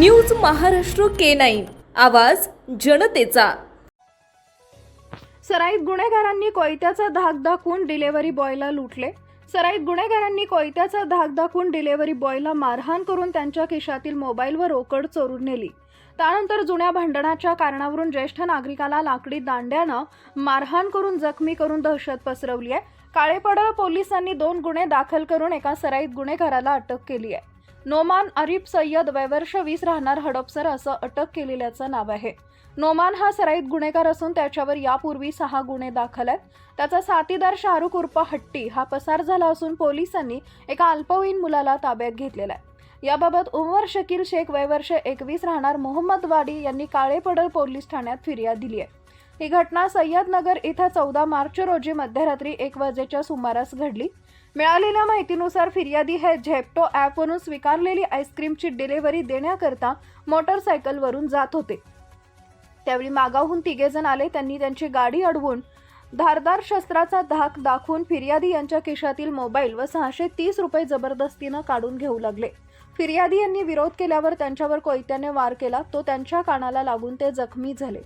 News Maharashtra K nine. आवाज जनतेचा. सराईत गुन्हेगारांनी कोयत्याचा धाक दाखवून डिलेव्हरी बॉयला लुटले. सराईत गुन्हेगारांनी कोयत्याचा धाक दाखवून डिलेव्हरी बॉयला मारहाण करून त्यांच्या खिशातील मोबाईल व रोकड चोरून नेली. त्यानंतर जुन्या भांडणाच्या कारणावरून ज्येष्ठ नागरिकाला लाकडी दांड्यानं मारहाण करून जखमी करून दहशत पसरवली आहे. काळेपडळ पोलिसांनी दोन गुन्हे दाखल करून एका सराईत गुन्हेगाराला अटक केली आहे. नोमान अरिफ सय्यद वयवर्ष वीस राहणार हडपसर असं अटक केलेल्याचं नाव आहे. नोमान हा सराईत गुन्हेगार असून त्याच्यावर यापूर्वी सहा गुन्हे दाखल आहेत. त्याचा साथीदार शाहरुख उर्फ हट्टी हा पसार झाला असून पोलिसांनी एका अल्पवयीन मुलाला ताब्यात घेतलेला आहे. याबाबत उमर शकील शेख वयवर्ष एकवीस राहणार मोहम्मद वाडी यांनी काळेपडल पोलीस ठाण्यात फिर्याद दिली आहे. ही घटना सय्यदनगर इथं चौदा मार्च रोजी मध्यरात्री एक वाजेच्या सुमारास घडली. मिळालेल्या माहितीनुसार फिर्यादी हे झेप्टो ॲपवरून स्वीकारलेली आईस्क्रीमची डिलिव्हरी देण्याकरता मोटरसायकलवरून जात होते. त्यावेळी मागाहून तिघेजण आले. त्यांनी त्यांची गाडी अडवून धारदार शस्त्राचा धाक दाखवून फिर्यादी यांच्या खिशातील मोबाईल व सहाशे तीस रुपये जबरदस्तीनं काढून घेऊ लागले. फिर्यादी यांनी विरोध केल्यावर त्यांच्यावर कोयत्याने वार केला. तो त्यांच्या कानाला लागून ते जखमी झाले.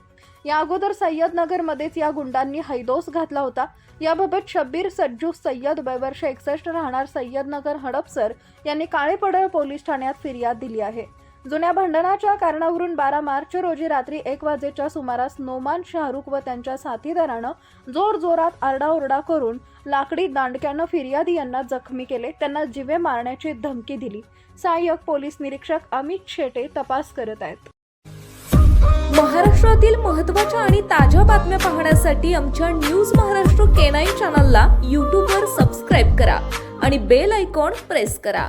या अगोदर सय्यदनगरमध्येच या गुंडांनी हैदोस घातला होता. याबाबत शब्बीर सज्जू सय्यद वयवर्ष एकसष्ट राहणार सय्यदनगर हडपसर यांनी काळेपडळ पोलीस ठाण्यात फिर्याद दिली आहे. जुन्या भांडणाच्या कारणावरून बारा मार्च रोजी रात्री एक वाजेच्या सुमारास नोमान शाहरुख व त्यांच्या साथीदारानं जोर जोरात आरडाओरडा करून लाकडी दांडक्यानं फिर्यादी यांना जखमी केले. त्यांना जिवे मारण्याची धमकी दिली. सहाय्यक पोलीस निरीक्षक अमित शेटे तपास करत आहेत. महाराष्ट्रातील महत्त्वाच्या आणि ताज्या बातम्या पाहण्यासाठी आमच्या न्यूज महाराष्ट्र केनाई चॅनलला यूट्यूबवर सबस्क्राईब करा आणि बेल आयकॉन प्रेस करा.